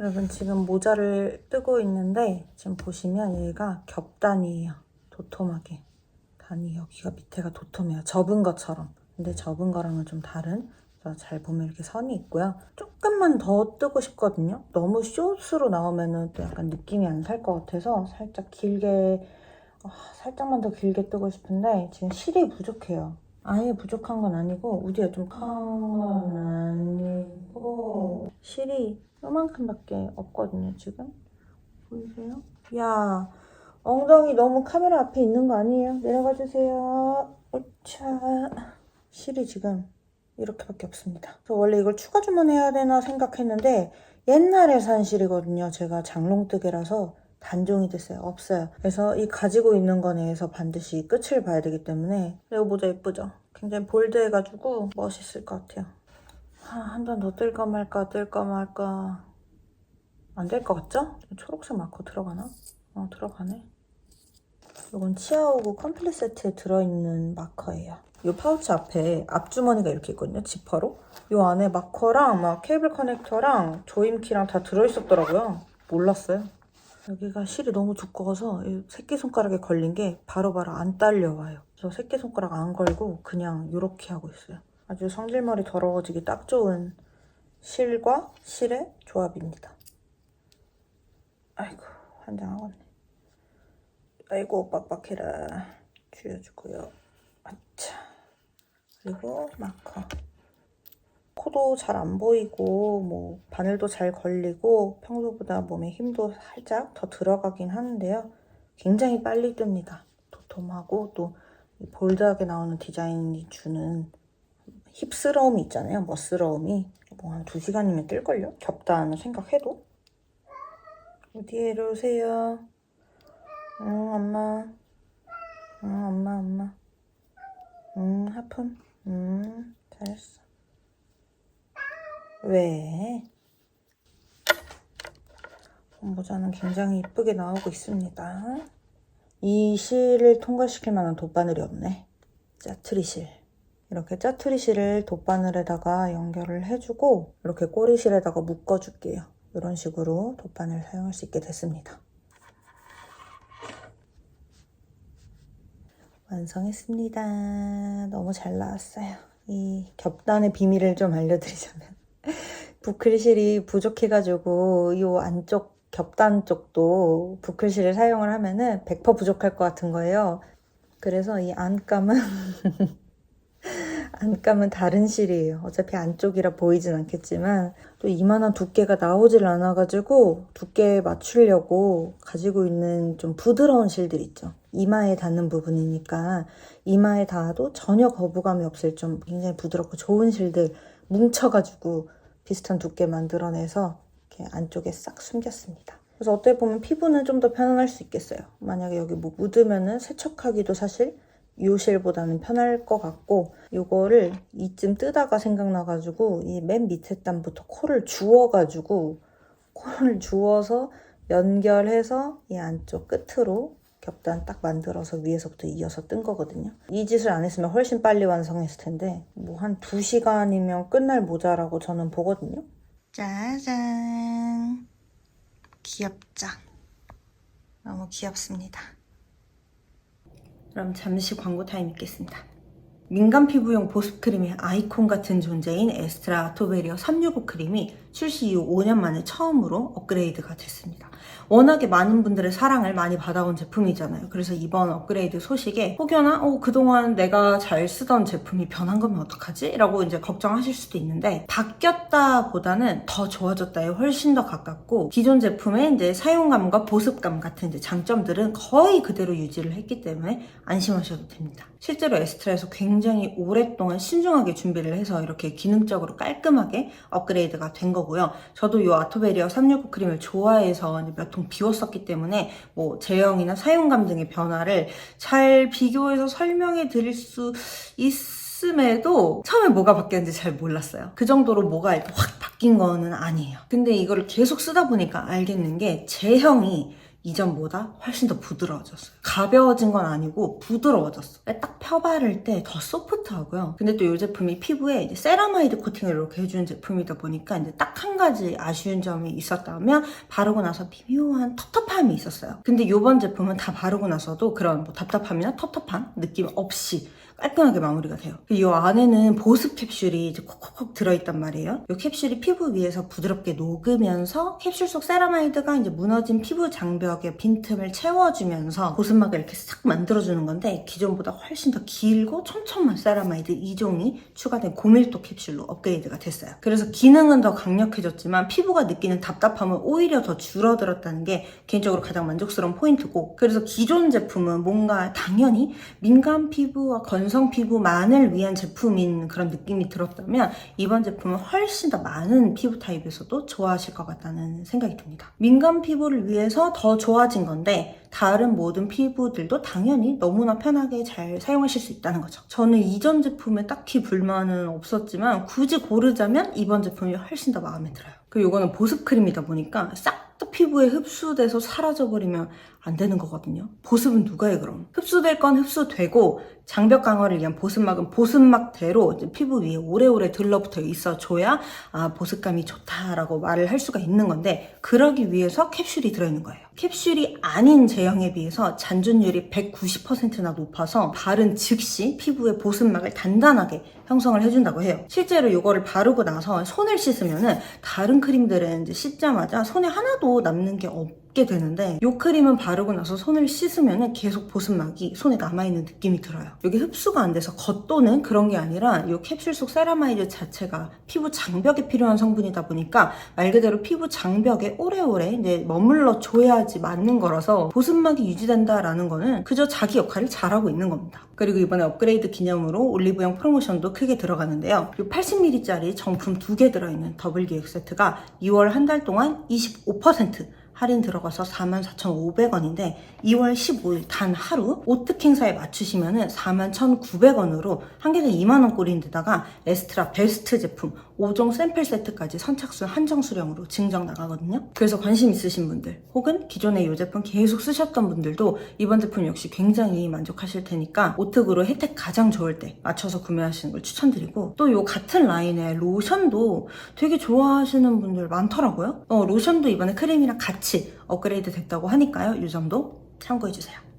여러분 지금 모자를 뜨고 있는데 지금 보시면 얘가 겹단이에요. 도톰하게. 단이 여기가 밑에가 도톰해요. 접은 것처럼. 근데 접은 거랑은 좀 다른. 잘 보면 이렇게 선이 있고요. 조금만 더 뜨고 싶거든요. 너무 숏으로 나오면은 또 약간 느낌이 안 살 것 같아서 살짝 길게 아, 살짝만 더 길게 뜨고 싶은데 지금 실이 부족해요. 아예 부족한 건 아니고 우디가 좀 큰 건 아니고 실이 요만큼밖에 없거든요 지금 보이세요? 야 엉덩이 너무 카메라 앞에 있는 거 아니에요? 내려가 주세요. 오차 실이 지금 이렇게밖에 없습니다. 그래서 원래 이걸 추가 주문해야 되나 생각했는데 옛날에 산 실이거든요. 제가 장롱뜨개라서 단종이 됐어요. 없어요. 그래서 이 가지고 있는 거에서 반드시 끝을 봐야 되기 때문에 레오 모자 예쁘죠? 굉장히 볼드해가지고 멋있을 것 같아요. 한번더 뜰까 말까 뜰까 말까 안 될 것 같죠? 초록색 마커 들어가나? 어 들어가네. 이건 치아오고 컴플릿 세트에 들어있는 마커예요. 이 파우치 앞에 앞주머니가 이렇게 있거든요. 지퍼로. 이 안에 마커랑 막 케이블 커넥터랑 조임키랑 다 들어있었더라고요. 몰랐어요. 여기가 실이 너무 두꺼워서 이 새끼손가락에 걸린 게 바로바로 안 딸려와요. 그래서 새끼손가락 안 걸고 그냥 이렇게 하고 있어요. 아주 성질머리 더러워지기 딱 좋은 실과 실의 조합입니다. 아이고 환장하겠네. 아이고 빡빡해라. 쥐어주고요. 아차. 그리고 마커. 코도 잘 안 보이고 뭐 바늘도 잘 걸리고 평소보다 몸에 힘도 살짝 더 들어가긴 하는데요. 굉장히 빨리 뜹니다. 도톰하고 또이 볼드하게 나오는 디자인이 주는 힙스러움이 있잖아요. 멋스러움이 뭐 한 2시간이면 뜰걸요? 겹다는 생각해도 어디에 이러세요? 응 엄마 응 엄마 엄마 응 하품 응 잘했어 왜? 모자는 굉장히 이쁘게 나오고 있습니다. 이 실을 통과시킬 만한 돗바늘이 없네. 짜투리 실. 이렇게 짜투리 실을 돗바늘에다가 연결을 해주고 이렇게 꼬리 실에다가 묶어줄게요. 이런 식으로 돗바늘 사용할 수 있게 됐습니다. 완성했습니다. 너무 잘 나왔어요. 이 겹단의 비밀을 좀 알려드리자면 부클실이 부족해가지고 이 안쪽 겹단 쪽도 부클실을 사용을 하면은 100% 부족할 것 같은 거예요. 그래서 이 안감은 안감은 다른 실이에요. 어차피 안쪽이라 보이진 않겠지만 또 이만한 두께가 나오질 않아가지고 두께 맞추려고 가지고 있는 좀 부드러운 실들 있죠. 이마에 닿는 부분이니까 이마에 닿아도 전혀 거부감이 없을 좀 굉장히 부드럽고 좋은 실들 뭉쳐가지고 비슷한 두께 만들어내서 이렇게 안쪽에 싹 숨겼습니다. 그래서 어떻게 보면 피부는 좀 더 편안할 수 있겠어요. 만약에 여기 뭐 묻으면은 세척하기도 사실 요 실보다는 편할 것 같고 요거를 이쯤 뜨다가 생각나가지고 이 맨 밑에 단부터 코를 주워가지고 코를 주워서 연결해서 이 안쪽 끝으로 겹단 딱 만들어서 위에서부터 이어서 뜬 거거든요. 이 짓을 안 했으면 훨씬 빨리 완성했을 텐데 뭐 한 2시간이면 끝날 모자라고 저는 보거든요. 짜잔 귀엽죠? 너무 귀엽습니다. 그럼 잠시 광고 타임 있겠습니다. 민감 피부용 보습 크림의 아이콘 같은 존재인 에스트라 아토베리어 365 크림이 출시 이후 5년 만에 처음으로 업그레이드가 됐습니다. 워낙에 많은 분들의 사랑을 많이 받아온 제품이잖아요. 그래서 이번 업그레이드 소식에 혹여나 어, 그동안 내가 잘 쓰던 제품이 변한 거면 어떡하지? 라고 이제 걱정하실 수도 있는데 바뀌었다 보다는 더 좋아졌다에 훨씬 더 가깝고 기존 제품의 이제 사용감과 보습감 같은 이제 장점들은 거의 그대로 유지를 했기 때문에 안심하셔도 됩니다. 실제로 에스트라에서 굉장히 오랫동안 신중하게 준비를 해서 이렇게 기능적으로 깔끔하게 업그레이드가 된거 고요. 저도 이 아토베리어 365 크림을 좋아해서 몇 통 비웠었기 때문에 뭐 제형이나 사용감 등의 변화를 잘 비교해서 설명해 드릴 수 있음에도 처음에 뭐가 바뀌었는지 잘 몰랐어요. 그 정도로 뭐가 이렇게 확 바뀐 거는 아니에요. 근데 이거를 계속 쓰다 보니까 알겠는 게 제형이 이전보다 훨씬 더 부드러워졌어요. 가벼워진 건 아니고 부드러워졌어. 딱 펴바를 때 더 소프트하고요. 근데 또 이 제품이 피부에 이제 세라마이드 코팅을 이렇게 해주는 제품이다 보니까 이제 딱 한 가지 아쉬운 점이 있었다면 바르고 나서 미묘한 텁텁함이 있었어요. 근데 이번 제품은 다 바르고 나서도 그런 뭐 답답함이나 텁텁함 느낌 없이 깔끔하게 마무리가 돼요. 이 안에는 보습 캡슐이 이제 콕콕콕 들어있단 말이에요. 이 캡슐이 피부 위에서 부드럽게 녹으면서 캡슐 속 세라마이드가 이제 무너진 피부 장벽의 빈틈을 채워주면서 보습막을 이렇게 싹 만들어주는 건데 기존보다 훨씬 더 길고 촘촘한 세라마이드 2종이 추가된 고밀도 캡슐로 업그레이드가 됐어요. 그래서 기능은 더 강력해졌지만 피부가 느끼는 답답함은 오히려 더 줄어들었다는 게 개인적으로 가장 만족스러운 포인트고 그래서 기존 제품은 뭔가 당연히 민감 피부와 건성 피부만을 위한 제품인 그런 느낌이 들었다면 이번 제품은 훨씬 더 많은 피부 타입에서도 좋아하실 것 같다는 생각이 듭니다. 민감 피부를 위해서 더 좋아진 건데 다른 모든 피부들도 당연히 너무나 편하게 잘 사용하실 수 있다는 거죠. 저는 이전 제품에 딱히 불만은 없었지만 굳이 고르자면 이번 제품이 훨씬 더 마음에 들어요. 그리고 이거는 보습 크림이다 보니까 싹다 피부에 흡수돼서 사라져버리면 안 되는 거거든요. 보습은 누가 해 그럼? 흡수될 건 흡수되고 장벽 강화를 위한 보습막은 보습막대로 피부 위에 오래오래 들러붙어 있어줘야 아 보습감이 좋다라고 말을 할 수가 있는 건데 그러기 위해서 캡슐이 들어있는 거예요. 캡슐이 아닌 제형에 비해서 잔존율이 190%나 높아서 바른 즉시 피부의 보습막을 단단하게 형성을 해준다고 해요. 실제로 이거를 바르고 나서 손을 씻으면은 다른 크림들은 씻자마자 손에 하나도 남는 게 없 게 되는데 이 크림은 바르고 나서 손을 씻으면은 계속 보습막이 손에 남아있는 느낌이 들어요. 여기 흡수가 안 돼서 겉도는 그런 게 아니라 이 캡슐 속 세라마이드 자체가 피부 장벽에 필요한 성분이다 보니까 말 그대로 피부 장벽에 오래오래 이제 머물러 줘야지 맞는 거라서 보습막이 유지된다라는 거는 그저 자기 역할을 잘하고 있는 겁니다. 그리고 이번에 업그레이드 기념으로 올리브영 프로모션도 크게 들어가는데요. 이 80ml짜리 정품 두 개 들어있는 더블 기획 세트가 2월 한 달 동안 25% 할인 들어가서 44,500원인데 2월 15일 단 하루 오특 행사에 맞추시면 은 41,900원으로 한 개당 2만원 꼴인데다가 에스트라 베스트 제품 5종 샘플 세트까지 선착순 한정 수량으로 증정 나가거든요. 그래서 관심 있으신 분들 혹은 기존에 이 제품 계속 쓰셨던 분들도 이번 제품 역시 굉장히 만족하실 테니까 오특으로 혜택 가장 좋을 때 맞춰서 구매하시는 걸 추천드리고 또 이 같은 라인의 로션도 되게 좋아하시는 분들 많더라고요. 어, 로션도 이번에 크림이랑 같이 업그레이드 됐다고 하니까요. 이 점도 참고해주세요.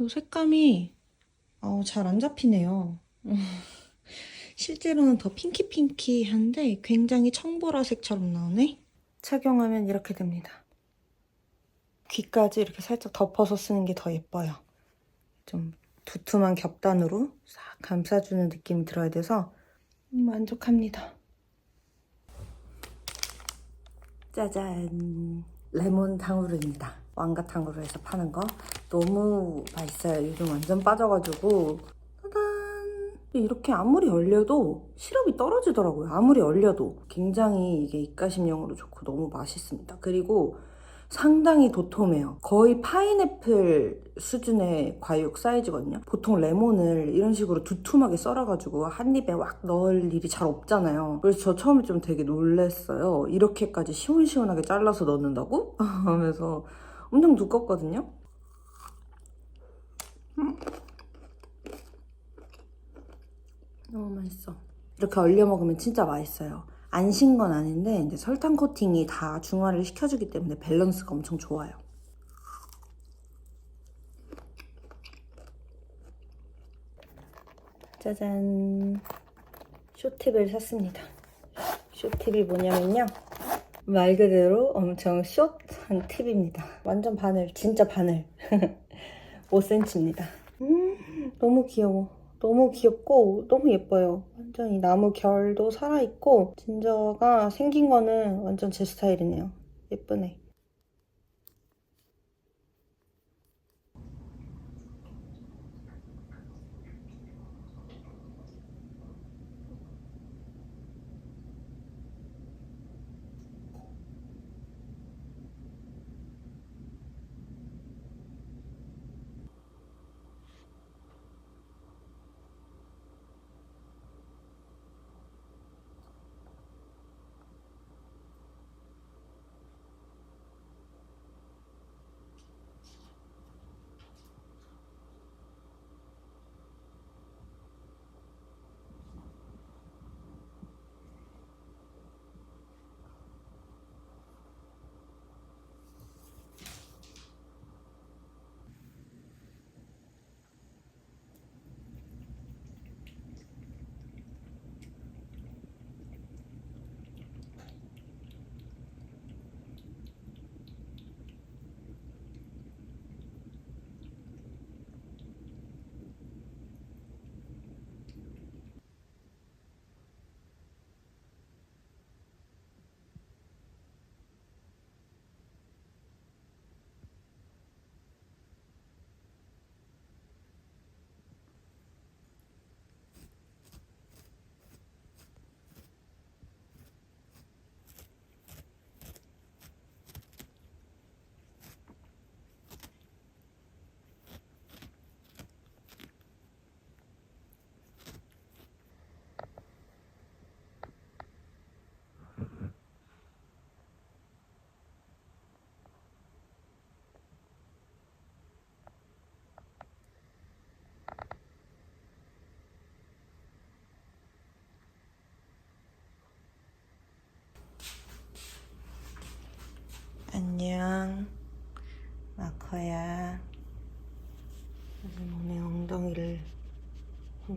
이 색감이 어, 잘안 잡히네요. 실제로는 더 핑키핑키한데 굉장히 청보라색처럼 나오네. 착용하면 이렇게 됩니다. 귀까지 이렇게 살짝 덮어서 쓰는 게 더 예뻐요. 좀 두툼한 겹단으로 싹 감싸주는 느낌이 들어야 돼서 만족합니다. 짜잔! 레몬 탕후루입니다. 왕가 탕후루에서 파는 거 너무 맛있어요. 요즘 완전 빠져가지고 짜잔! 이렇게 아무리 얼려도 시럽이 떨어지더라고요. 아무리 얼려도 굉장히 이게 입가심용으로 좋고 너무 맛있습니다. 그리고 상당히 도톰해요. 거의 파인애플 수준의 과육 사이즈거든요. 보통 레몬을 이런 식으로 두툼하게 썰어가지고 한 입에 왁 넣을 일이 잘 없잖아요. 그래서 저 처음에 좀 되게 놀랬어요. 이렇게까지 시원시원하게 잘라서 넣는다고? 하면서 엄청 두껍거든요. 음. 너무 맛있어. 이렇게 얼려 먹으면 진짜 맛있어요. 안 신 건 아닌데 이제 설탕 코팅이 다 중화를 시켜주기 때문에 밸런스가 엄청 좋아요. 짜잔. 쇼팁을 샀습니다. 쇼팁이 뭐냐면요. 말 그대로 엄청 숏한 팁입니다. 완전 바늘, 진짜 바늘. 5cm입니다. 음, 너무 귀여워. 너무 귀엽고 너무 예뻐요. 완전 히 나무 결도 살아있고 진저가 생긴 거는 완전 제 스타일이네요. 예쁘네.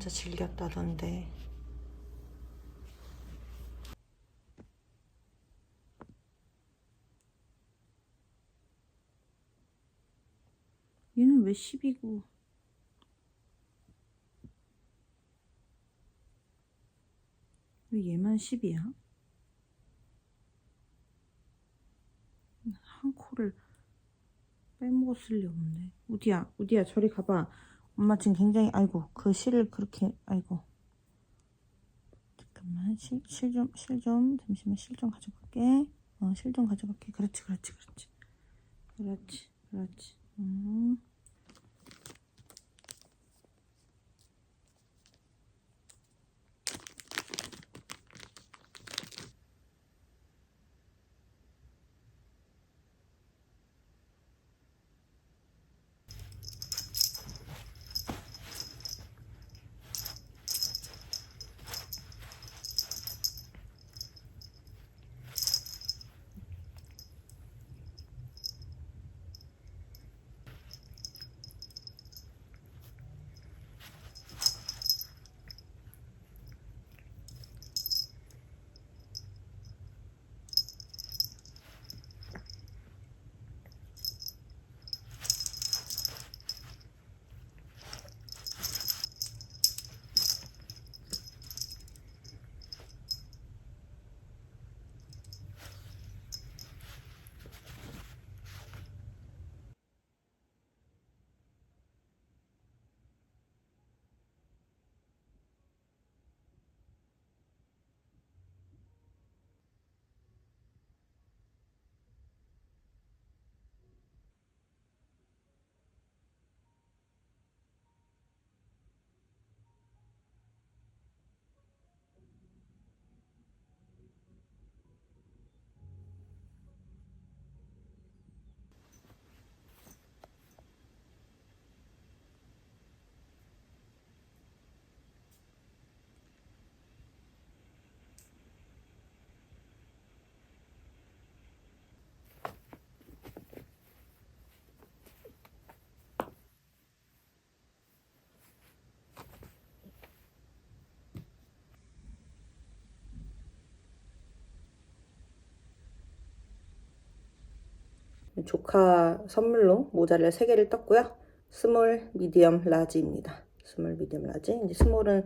혼자 즐겼다던데. 얘는 왜 10이고? 왜 얘만 10이야? 한 코를 빼먹었을 리 없네. 우디야, 우디야, 저리 가봐. 엄마 지금 굉장히, 아이고, 그 실을 그렇게, 아이고. 잠깐만, 실, 실 좀, 실 좀, 잠시만, 실 좀 가져갈게. 어, 실 좀 가져갈게. 그렇지, 그렇지, 그렇지. 그렇지, 그렇지. 음. 조카 선물로 모자를 3개를 떴고요. 스몰, 미디엄, 라지입니다. 스몰, 미디엄, 라지. 이제 스몰은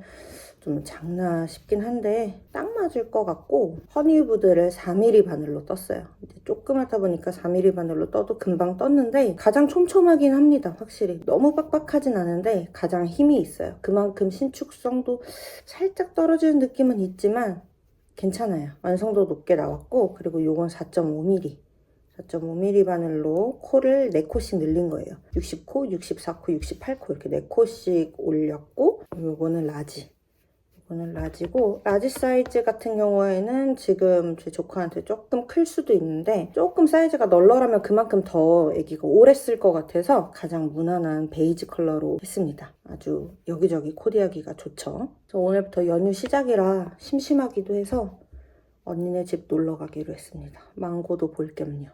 좀 작나 싶긴 한데 딱 맞을 것 같고 허니우드를 4mm 바늘로 떴어요. 조그맣다 보니까 4mm 바늘로 떠도 금방 떴는데 가장 촘촘하긴 합니다. 확실히 너무 빡빡하진 않은데 가장 힘이 있어요. 그만큼 신축성도 살짝 떨어지는 느낌은 있지만 괜찮아요. 완성도 높게 나왔고 그리고 요건 4.5mm 4.5mm 바늘로 코를 4코씩 늘린 거예요. 60코, 64코, 68코 이렇게 4코씩 올렸고 요거는 라지. 이거는 라지고 라지 사이즈 같은 경우에는 지금 제 조카한테 조금 클 수도 있는데 조금 사이즈가 널널하면 그만큼 더 애기가 오래 쓸 것 같아서 가장 무난한 베이지 컬러로 했습니다. 아주 여기저기 코디하기가 좋죠. 오늘부터 연휴 시작이라 심심하기도 해서 언니네 집 놀러 가기로 했습니다. 망고도 볼 겸요.